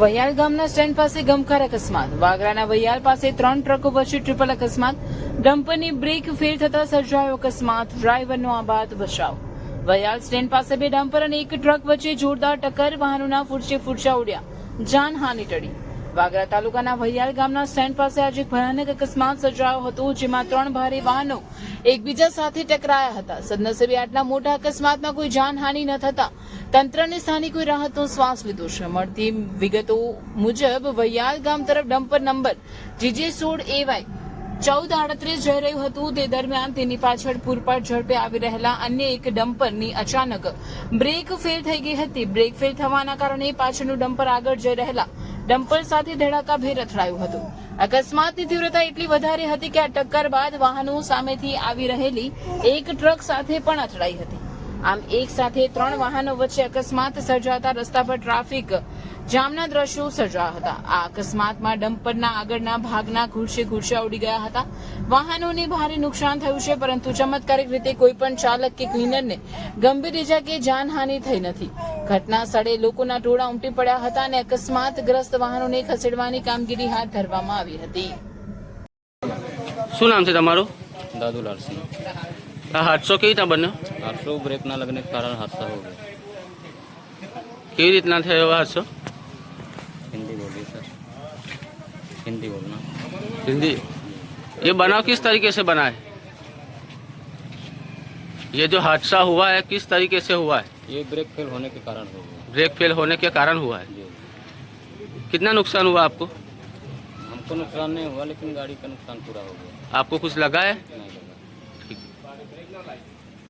વૈયાલ ગામના સ્ટેન્ડ પાસે ગમખાર અકસ્માત. વાગરાના વૈયાલ પાસે ત્રણ ટ્રકો વચ્ચે ટ્રિપલ અકસ્માત. ડમ્પરની બ્રેક ફેલ થતા સર્જાયો અકસ્માત. ડ્રાઈવરનો આબાદ બચાવ. વૈયાલ સ્ટેન્ડ પાસે બે ડમ્પર અને એક ટ્રક વચ્ચે જોરદાર ટક્કર. વાહનોના ફૂટશે ફૂટશા ઉડ્યા. જાનહાની ટળી. વાગરા તાલુકાના વૈયાલ ગામના સ્ટેન્ડ પાસે આજે ભયાનક અકસ્માત સર્જાયો હતો, જેમાં ત્રણ ભારે વાહનો એકબીજા સાથે ટકરાયા હતા. સદનસીબે આટલા મોટા અકસ્માતમાં કોઈ જાનહાનિ ન થતા તંત્રને સ્થાનિકોએ રાહતનો શ્વાસ લીધો છે. મળતી વિગતો મુજબ વૈયાળ ગામ તરફ ડમ્પર નંબર જીજે સોળ એવાય ચૌદ આડત્રીસ જઈ રહ્યું હતું. તે દરમિયાન તેની પાછળ પૂરપાટ ઝડપે આવી રહેલા અન્ય એક ડમ્પરની અચાનક બ્રેક ફેલ થઈ ગઈ હતી. બ્રેક ફેલ થવાના કારણે પાછળનું ડમ્પર આગળ જઈ રહેલા ડમ્પર સાથે ધડાકાભેર અથડાયું હતું. અકસ્માતની તીવ્રતા એટલી વધારે હતી કે આ ટક્કર બાદ વાહનો સામેથી આવી રહેલી એક ટ્રક સાથે પણ અથડાઈ હતી. આમ એક સાથે ત્રણ વાહનો વચ્ચે અકસ્માત સર્જાતા રસ્તા પર ટ્રાફિક જામના દ્રશ્યો સર્જાયા હતા. આ અકસ્માતમાં ડમ્પરના આગળના ભાગના ખુરશે ખુરશા ઉડી ગયા હતા. વાહનોને ભારે નુકસાન થયું છે, પરંતુ ચમત્કારિક રીતે કોઈ પણ ચાલક કે ક્લીનરને ગંભીર ઇજા કે જાનહાનિ થઈ નથી. ઘટના સ્થળે લોકોના ટોળા ઉમટી પડ્યા હતા અને અકસ્માતગ્રસ્ત વાહનોને ખસેડવાની કામગીરી હાથ ધરવામાં આવી હતી શું નામ છે તમારું दादूलाल सिंह આ હાદસો કેવી રીતના બન્યો हादसों ब्रेक ना लगने के कारण हादसा हो गया કેવી રીતના થયો હાદસો हिंदी बोलिए सर हिंदी बोलना हिंदी ये बनाव किस तरीके से बना है ये जो हादसा हुआ है किस तरीके से हुआ है? ये ब्रेक फेल होने के कारण हुआ। ब्रेक फेल होने के कारण हुआ है? कितना नुकसान हुआ आपको? हमको नुकसान नहीं हुआ लेकिन गाड़ी का नुकसान पूरा हो गया। आपको कुछ लगा है? ठीक।